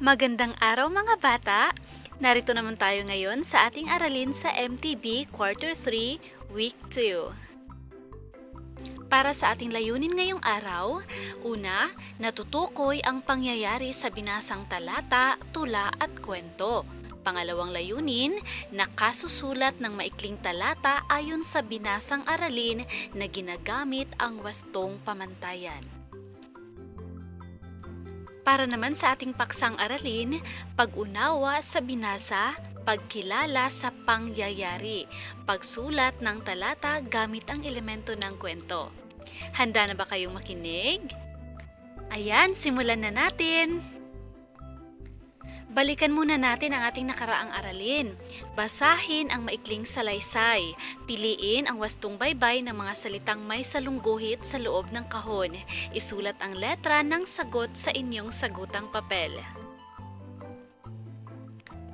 Magandang araw mga bata! Narito naman tayo ngayon sa ating aralin sa MTB Quarter 3, Week 2. Para sa ating layunin ngayong araw, una, natutukoy ang pangyayari sa binasang talata, tula at kwento. Pangalawang layunin, nakasusulat ng maikling talata ayon sa binasang aralin na ginagamit ang wastong pamantayan. Para naman sa ating paksang aralin, pag-unawa sa binasa, pagkilala sa pangyayari, pagsulat ng talata gamit ang elemento ng kwento. Handa na ba kayong makinig? Ayan, simulan na natin! Balikan muna natin ang ating nakaraang aralin. Basahin ang maikling salaysay. Piliin ang wastong baybay ng mga salitang may salungguhit sa loob ng kahon. Isulat ang letra ng sagot sa inyong sagutang papel.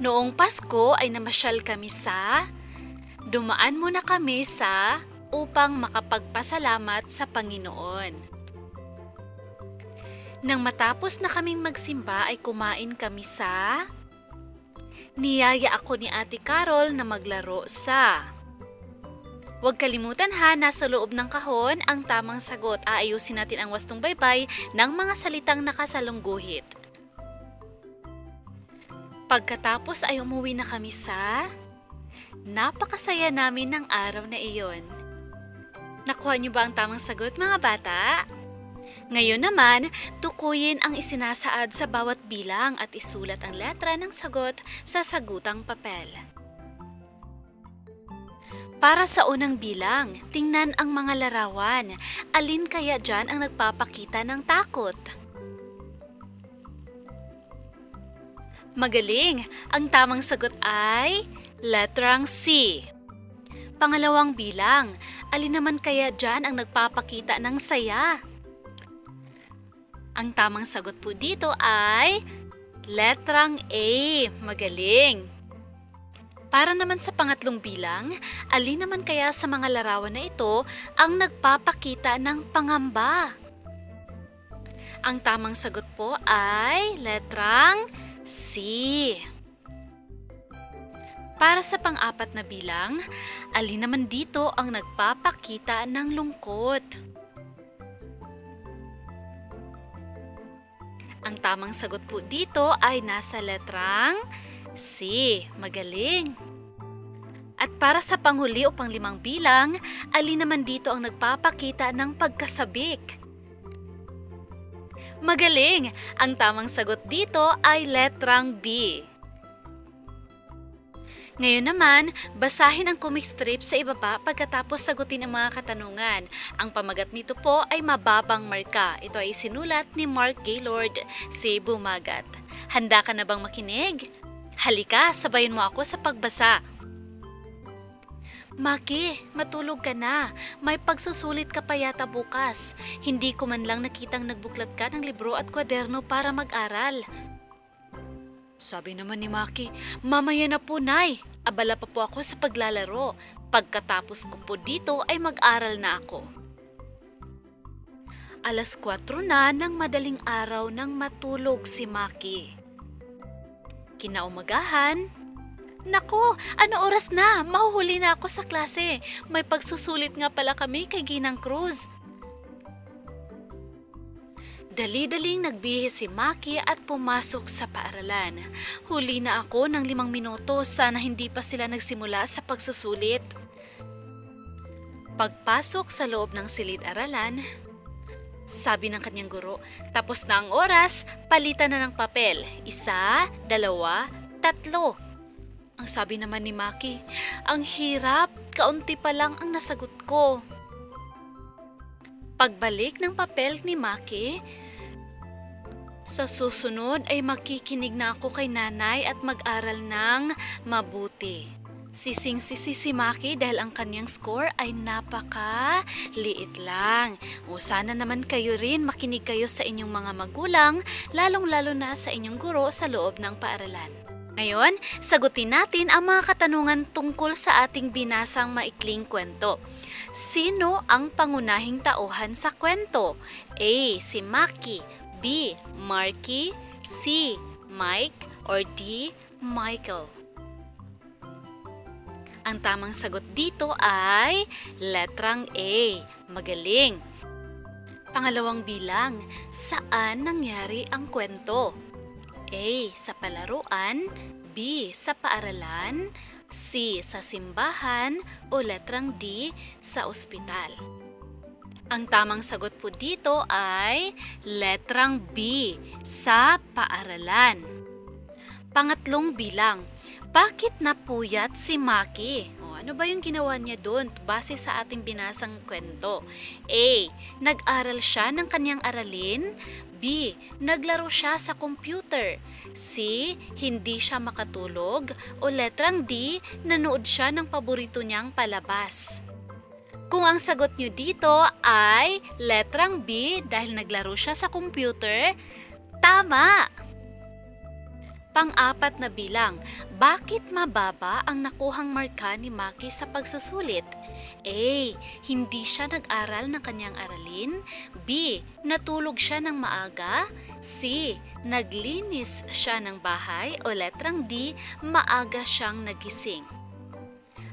Noong Pasko ay namasyal kami sa... Dumaan muna kami sa upang makapagpasalamat sa Panginoon. Nang matapos na kaming magsimba ay kumain kami sa... Niyaya ako ni Ate Carol na maglaro sa... Huwag kalimutan ha, nasa loob ng kahon ang tamang sagot. Aayusin natin ang wastong baybay ng mga salitang nakasalungguhit. Pagkatapos ay umuwi na kami sa... Napakasaya namin ng araw na iyon. Nakuha niyo ba ang tamang sagot mga bata? Ngayon naman, tukuyin ang isinasaad sa bawat bilang at isulat ang letra ng sagot sa sagutang papel. Para sa unang bilang, tingnan ang mga larawan. Alin kaya dyan ang nagpapakita ng takot? Magaling! Ang tamang sagot ay letrang C. Pangalawang bilang, alin naman kaya dyan ang nagpapakita ng saya? Ang tamang sagot po dito ay letrang A. Magaling! Para naman sa pangatlong bilang, alin naman kaya sa mga larawan na ito ang nagpapakita ng pangamba? Ang tamang sagot po ay letrang C. Para sa pang-apat na bilang, alin naman dito ang nagpapakita ng lungkot? Ang tamang sagot po dito ay nasa letrang C. Magaling! At para sa panghuli o panglimang bilang, alin naman dito ang nagpapakita ng pagkasabik? Magaling! Ang tamang sagot dito ay letrang B. Ngayon naman, basahin ang comic strip sa ibaba pagkatapos sagutin ang mga katanungan. Ang pamagat nito po ay mababang marka. Ito ay sinulat ni Mark Gaylord, si Bumagat. Handa ka na bang makinig? Halika, sabayan mo ako sa pagbasa. Maki, matulog ka na. May pagsusulit ka pa yata bukas. Hindi ko man lang nakitang nagbuklat ka ng libro at kwaderno para mag-aral. Sabi naman ni Maki, mamaya na po, Nay. Abala pa po ako sa paglalaro. Pagkatapos ko po dito ay mag-aral na ako. Alas 4 na ng madaling araw nang matulog si Maki. Kinaumagahan, Nako, ano oras na? Mahuhuli na ako sa klase. May pagsusulit nga pala kami kay Ginang Cruz. Dali-daling nagbihis si Maki at pumasok sa paaralan. Huli na ako ng limang minuto, sana hindi pa sila nagsimula sa pagsusulit. Pagpasok sa loob ng silid-aralan, sabi ng kanyang guro, tapos na ang oras, palitan na ng papel. Isa, dalawa, tatlo. Ang sabi naman ni Maki, ang hirap, kaunti pa lang ang nasagot ko. Pagbalik ng papel ni Maki, sa susunod ay makikinig na ako kay nanay at mag-aral ng mabuti. Sising sisi si Maki dahil ang kanyang score ay napaka liit lang. O sana naman kayo rin makinig kayo sa inyong mga magulang, lalong-lalo na sa inyong guro sa loob ng paaralan. Ngayon, sagutin natin ang mga katanungan tungkol sa ating binasang maikling kwento. Sino ang pangunahing tauhan sa kwento? A. Si Maki B. Marky C. Mike, or D. Michael? Ang tamang sagot dito ay letrang A. Magaling. Pangalawang bilang, saan nangyari ang kwento? A. Sa palaruan B. Sa paaralan C. Sa simbahan o letrang D. Sa ospital Ang tamang sagot po dito ay letrang B. Sa paaralan Pangatlong bilang, bakit napuyat si Maki? O, ano ba yung ginawa niya doon base sa ating binasang kwento? A. Nag-aral siya ng kanyang aralin. B. Naglaro siya sa computer. C. Hindi siya makatulog. O letrang D. Nanood siya ng paborito niyang palabas. Kung ang sagot niyo dito ay letrang B dahil naglaro siya sa computer, tama! Pang-apat na bilang, bakit mababa ang nakuhang marka ni Maki sa pagsusulit? A. Hindi siya nag-aral ng kanyang aralin. B. Natulog siya ng maaga. C. Naglinis siya ng bahay. O letrang D. Maaga siyang nagising.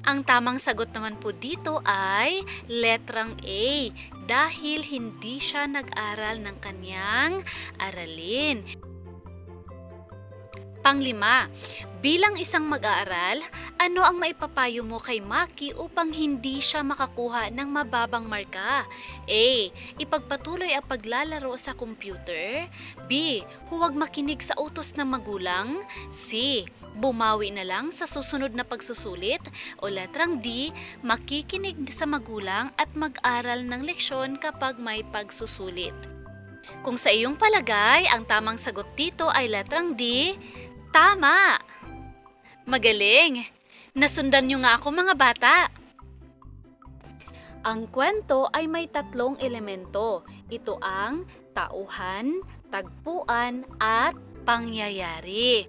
Ang tamang sagot naman po dito ay letrang A dahil hindi siya nag-aral ng kanyang aralin. Panglima, bilang isang mag-aaral, ano ang maipapayo mo kay Maki upang hindi siya makakuha ng mababang marka? A. Ipagpatuloy ang paglalaro sa computer. B. Huwag makinig sa utos ng magulang. C. Bumawi na lang sa susunod na pagsusulit. O letrang D. Makikinig sa magulang at mag-aral ng leksyon kapag may pagsusulit. Kung sa iyong palagay, ang tamang sagot dito ay letrang D, Tama! Magaling! Nasundan niyo nga ako mga bata! Ang kwento ay may tatlong elemento. Ito ang tauhan, tagpuan, at pangyayari.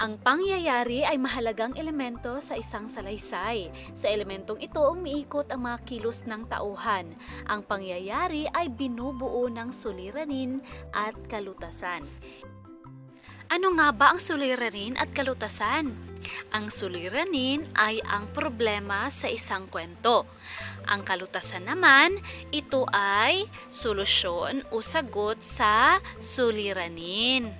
Ang pangyayari ay mahalagang elemento sa isang salaysay. Sa elementong ito, umiikot ang mga kilos ng tauhan. Ang pangyayari ay binubuo ng suliranin at kalutasan. Ano nga ba ang suliranin at kalutasan? Ang suliranin ay ang problema sa isang kwento. Ang kalutasan naman, ito ay solusyon o sagot sa suliranin.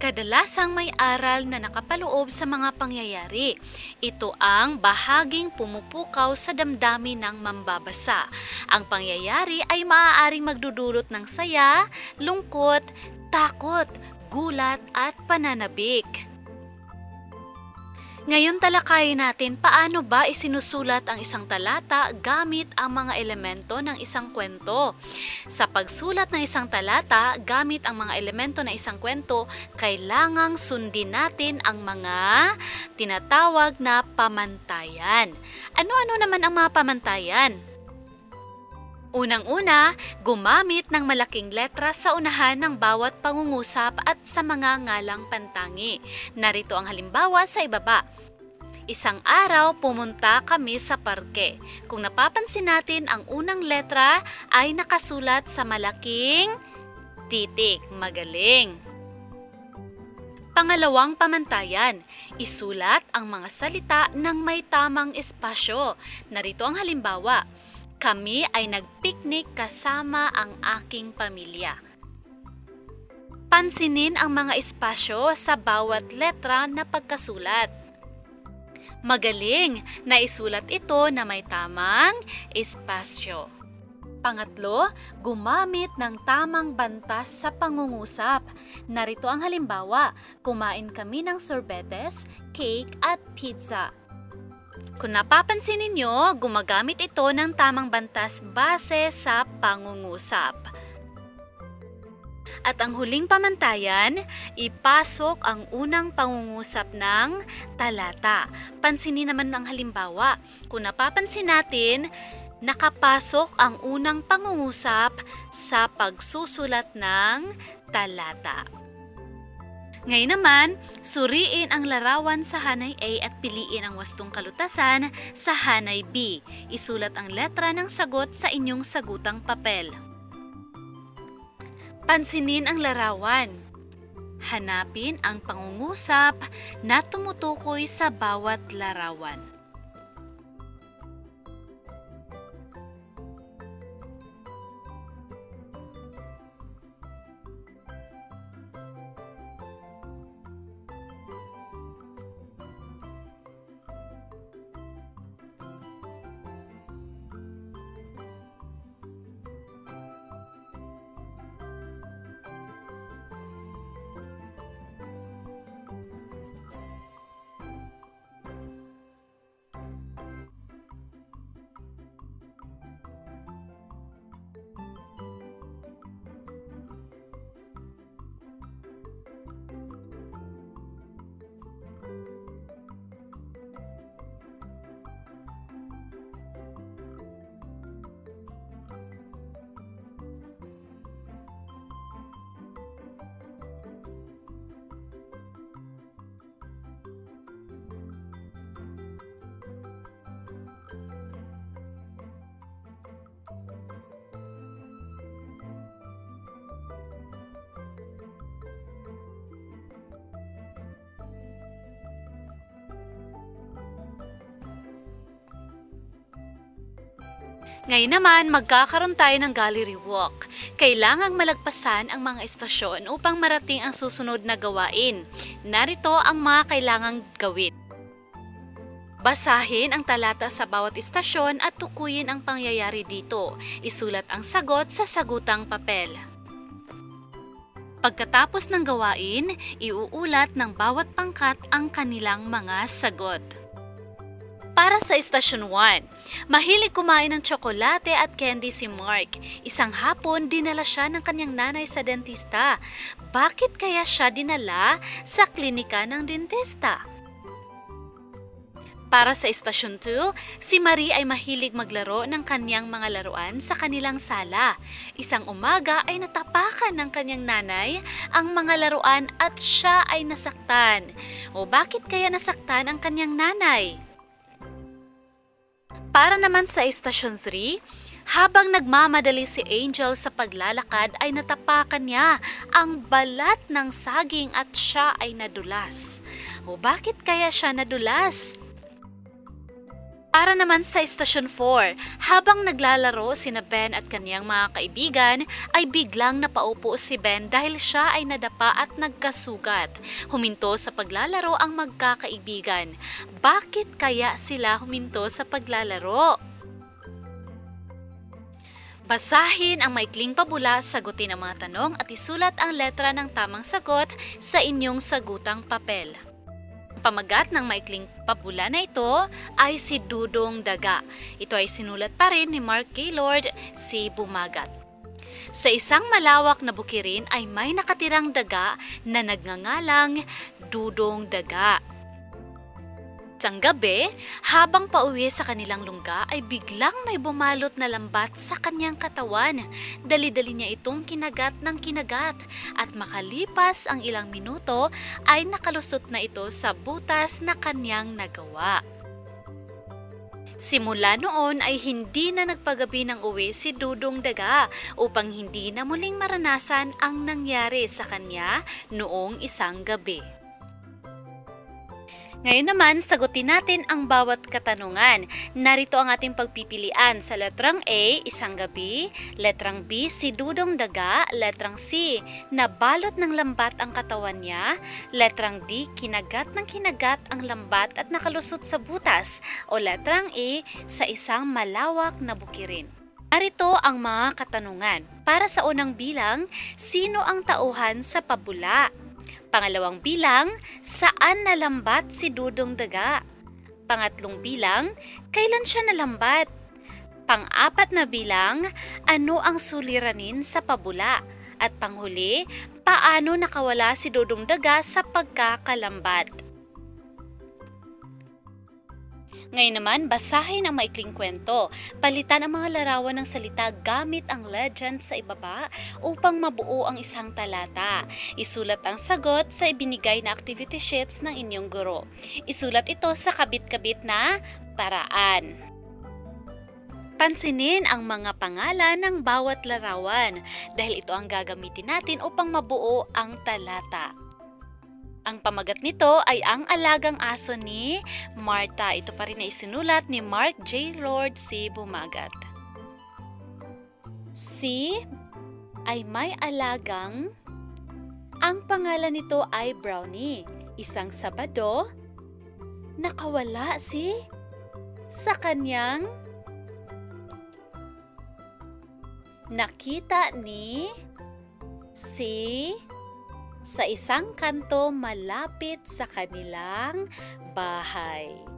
Kadalasang may aral na nakapaloob sa mga pangyayari. Ito ang bahaging pumupukaw sa damdamin ng mambabasa. Ang pangyayari ay maaaring magdudulot ng saya, lungkot, takot, gulat at pananabik. Ngayon talakayin natin paano ba isinusulat ang isang talata gamit ang mga elemento ng isang kwento. Sa pagsulat ng isang talata gamit ang mga elemento ng isang kwento, kailangang sundin natin ang mga tinatawag na pamantayan. Ano-ano naman ang mga pamantayan? Unang-una, gumamit ng malaking letra sa unahan ng bawat pangungusap at sa mga ngalang pantangi. Narito ang halimbawa sa ibaba. Isang araw, pumunta kami sa parke. Kung napapansin natin, ang unang letra ay nakasulat sa malaking titik. Magaling! Pangalawang pamantayan, isulat ang mga salita ng may tamang espasyo. Narito ang halimbawa. Kami ay nagpiknik kasama ang aking pamilya. Pansinin ang mga espasyo sa bawat letra na pagkasulat. Magaling na isulat ito na may tamang espasyo. Pangatlo, gumamit ng tamang bantas sa pangungusap. Narito ang halimbawa, kumain kami ng sorbetes, cake at pizza. Kung napapansin ninyo, gumagamit ito ng tamang bantas base sa pangungusap. At ang huling pamantayan, ipasok ang unang pangungusap ng talata. Pansinin naman ang halimbawa. Kung napapansin natin, nakapasok ang unang pangungusap sa pagsusulat ng talata. Ngayon naman, suriin ang larawan sa hanay A at piliin ang wastong kalutasan sa hanay B. Isulat ang letra ng sagot sa inyong sagutang papel. Pansinin ang larawan. Hanapin ang pangungusap na tumutukoy sa bawat larawan. Ngayon naman, magkakaroon tayo ng gallery walk. Kailangang malagpasan ang mga estasyon upang marating ang susunod na gawain. Narito ang mga kailangang gawin. Basahin ang talata sa bawat istasyon at tukuyin ang pangyayari dito. Isulat ang sagot sa sagutang papel. Pagkatapos ng gawain, iuulat ng bawat pangkat ang kanilang mga sagot. Para sa Istasyon 1, mahilig kumain ng tsokolate at candy si Mark. Isang hapon, dinala siya ng kanyang nanay sa dentista. Bakit kaya siya dinala sa klinika ng dentista? Para sa Istasyon 2, si Marie ay mahilig maglaro ng kanyang mga laruan sa kanilang sala. Isang umaga ay natapakan ng kanyang nanay ang mga laruan at siya ay nasaktan. O bakit kaya nasaktan ang kanyang nanay? Para naman sa Istasyon 3, habang nagmamadali si Angel sa paglalakad ay natapakan niya ang balat ng saging at siya ay nadulas. O bakit kaya siya nadulas? Para naman sa Istasyon 4, habang naglalaro sina Ben at kanyang mga kaibigan, ay biglang napaupo si Ben dahil siya ay nadapa at nagkasugat. Huminto sa paglalaro ang magkakaibigan. Bakit kaya sila huminto sa paglalaro? Basahin ang maikling pabula, sagutin ang mga tanong at isulat ang letra ng tamang sagot sa inyong sagutang papel. Pamagat ng maikling pabula na ito ay si Dudong Daga. Ito ay sinulat pa rin ni Mark Gaylord, si Bumagat. Sa isang malawak na bukirin ay may nakatirang daga na nagngangalang Dudong Daga. Isang gabi, habang pauwi sa kanilang lungga ay biglang may bumalot na lambat sa kanyang katawan. Dali-dali niya itong kinagat ng kinagat at makalipas ang ilang minuto ay nakalusot na ito sa butas na kanyang nagawa. Simula noon ay hindi na nagpagabi ng uwi si Dudong Daga upang hindi na muling maranasan ang nangyari sa kanya noong isang gabi. Ngayon naman, sagutin natin ang bawat katanungan. Narito ang ating pagpipilian sa letrang A, isang gabi, letrang B, si Dudong Daga, letrang C, nabalot ng lambat ang katawan niya, letrang D, kinagat ng kinagat ang lambat at nakalusot sa butas, o letrang E, sa isang malawak na bukirin. Narito ang mga katanungan. Para sa unang bilang, sino ang tauhan sa pabula? Pangalawang bilang, saan nalambat si Dudong Daga? Pangatlong bilang, kailan siya nalambat? Pang-apat na bilang, ano ang suliranin sa pabula? At panghuli, paano nakawala si Dudong Daga sa pagkakalambat? Ngayon naman, basahin ang maikling kwento. Palitan ang mga larawan ng salita gamit ang legend sa ibaba upang mabuo ang isang talata. Isulat ang sagot sa ibinigay na activity sheets ng inyong guro. Isulat ito sa kabit-kabit na paraan. pansinin ang mga pangalan ng bawat larawan dahil ito ang gagamitin natin upang mabuo ang talata. Ang pamagat nito ay ang alagang aso ni Martha. Ito pa rin na isinulat ni Mark J. Lord C. Bumagat. Si ay may alagang ang pangalan nito ay Brownie. Isang Sabado, nakawala si sa kanyang nakita ni si sa isang kanto malapit sa kanilang bahay.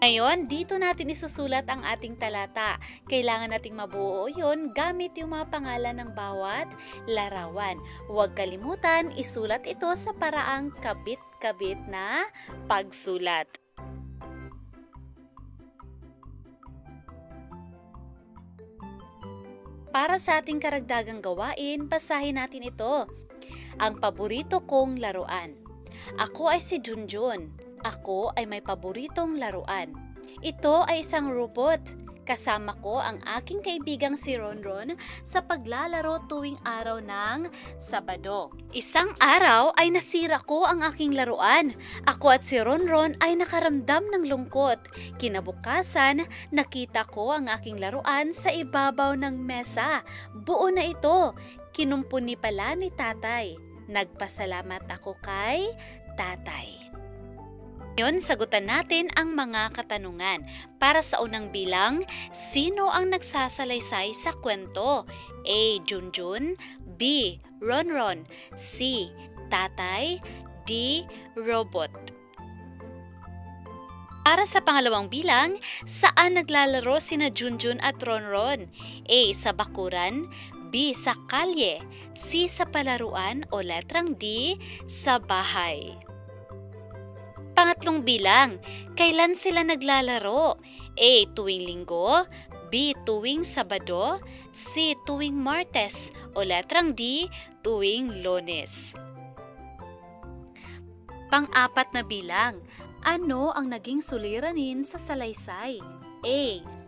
Ngayon, dito natin isusulat ang ating talata. Kailangan nating mabuo yon gamit yung mga pangalan ng bawat larawan. Huwag kalimutan, isulat ito sa paraang kabit-kabit na pagsulat. Para sa ating karagdagang gawain, basahin natin ito. Ang paborito kong laruan. Ako ay si Junjun. Ako ay may paboritong laruan. Ito ay isang robot. Kasama ko ang aking kaibigang si Ronron sa paglalaro tuwing araw ng Sabado. Isang araw ay nasira ko ang aking laruan. Ako at si Ronron ay nakaramdam ng lungkot. Kinabukasan, nakita ko ang aking laruan sa ibabaw ng mesa. Buo na ito. Kinumpuni pala ni tatay. Nagpasalamat ako kay tatay. Ngayon, sagutan natin ang mga katanungan. Para sa unang bilang, sino ang nagsasalaysay sa kwento? A. Junjun B. Ronron C. Tatay D. Robot para sa pangalawang bilang, saan naglalaro sina Junjun at Ronron? A. Sa bakuran B. Sa kalye C. Sa palaruan o letrang D. Sa bahay Pangatlong bilang, kailan sila naglalaro? A. Tuwing linggo B. Tuwing Sabado C. Tuwing Martes o letrang D. Tuwing Lones Pang-apat na bilang, ano ang naging suliranin sa salaysay? A.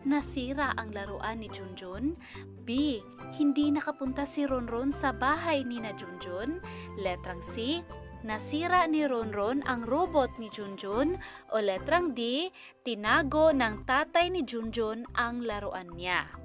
Nasira ang laruan ni Junjun. B. Hindi nakapunta si Ronron sa bahay ni na Junjun. Letrang C. Nasira ni Ronron ang robot ni Junjun. O letrang D. Tinago ng tatay ni Junjun ang laruan niya.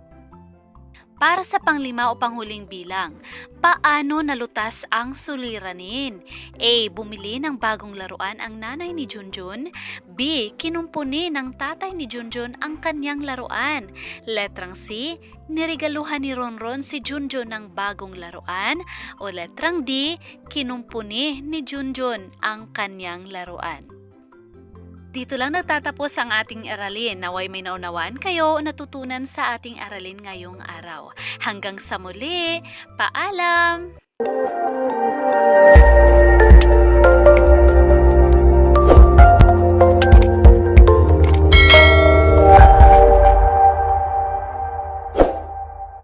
Para sa panglima o panghuling bilang, paano nalutas ang suliranin? A. Bumili ng bagong laruan ang nanay ni Junjun. B. Kinumpuni ng tatay ni Junjun ang kanyang laruan. Letrang C. Niregaluhan ni Ronron si Junjun ng bagong laruan. O letrang D. Kinumpuni ni Junjun ang kanyang laruan. Dito lang nagtatapos ang ating aralin. Naway may naunawan kayo natutunan sa ating aralin ngayong araw. Hanggang sa muli, paalam!